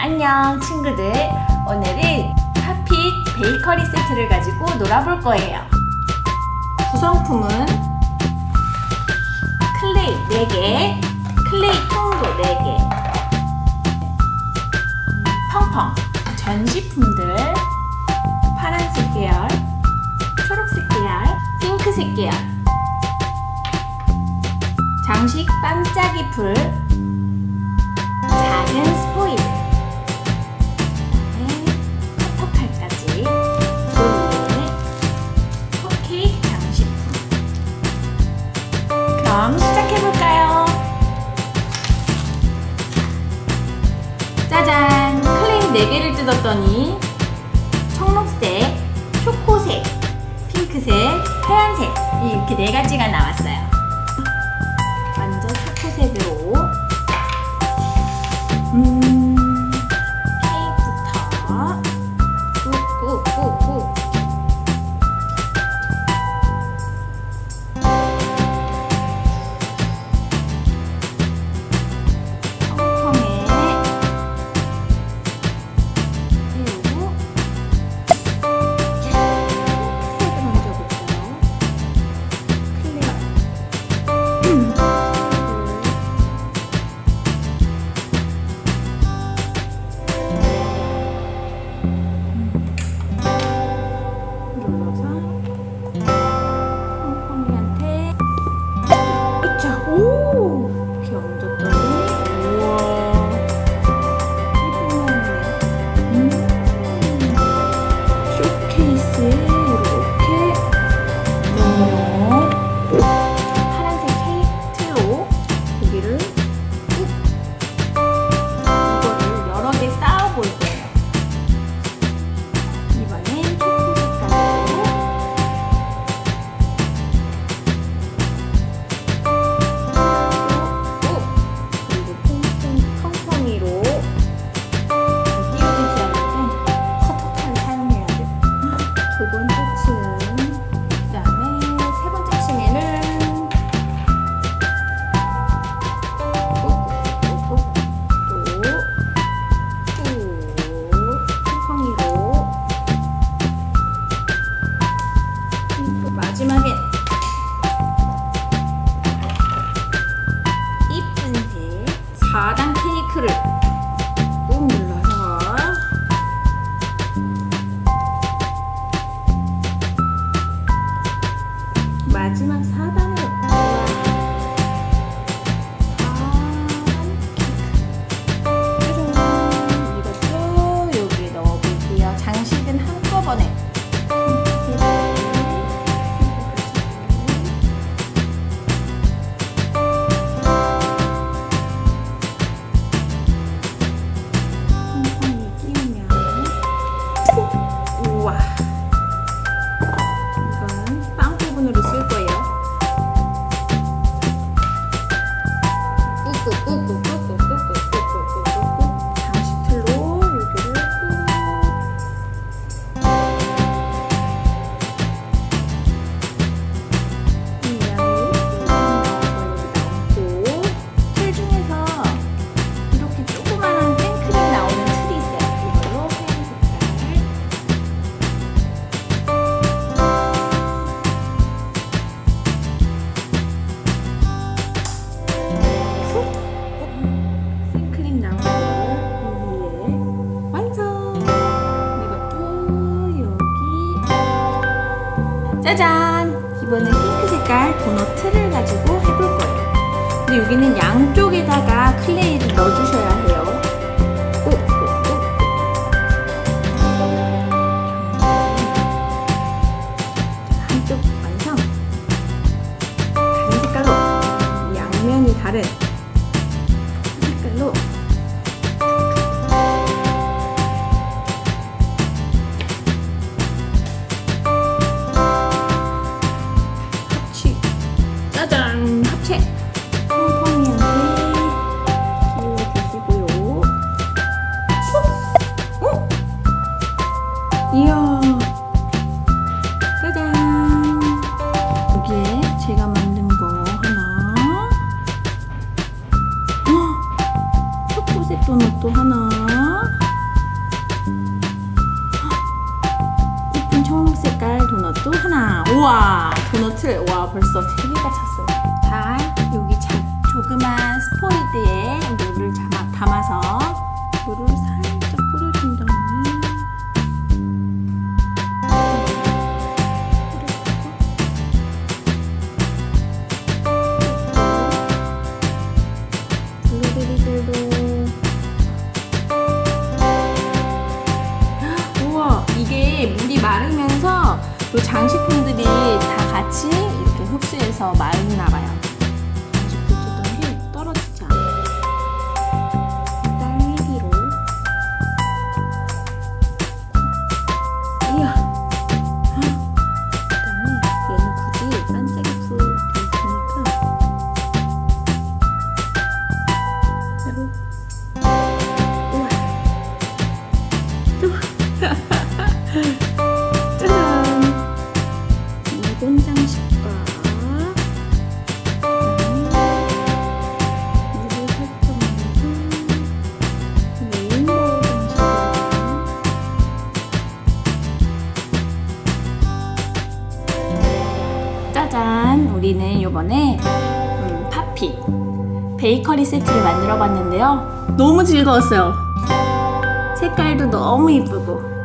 안녕 친구들. 오늘은 팝핏 베이커리 세트를 가지고 놀아볼 거예요. 구성품은 클레이 4개 클레이 통도 4개. 펑펑. 전시품들. 파란색 계열 초록색 계열 핑크색 계열. 장식 반짝이 풀. 작은 스포일 그럼 시작해볼까요? 짜잔! 클레이 4개를 뜯었더니 청록색, 초코색, 핑크색, 하얀색 이렇게 네 가지가 나왔어요 Bye. 짜잔! 이번엔 핑크 색깔 도넛 틀을 가지고 해볼 거예요. 근데 여기는 양쪽에다가 클레이를 넣어주셔야 해요. 꾹, 꾹, 꾹. 한쪽 완성! 다른 색깔로 양면이 다른 이야. 짜잔. 여기에 제가 만든 거 하나. 초코색 도넛도 하나. 예쁜 청록 색깔 도넛도 하나. 우와! 도넛을 와 벌써 3개가 찼어요. 자 여기 자, 조그만 스포이드에 물을 담아, 담아서 물을 또 장식품들이 다 같이 이렇게 흡수해서 마음이나 음, 파피 베이커리 세트를 만들어 봤는데요. 너무 즐거웠어요. 색깔도 너무 이쁘고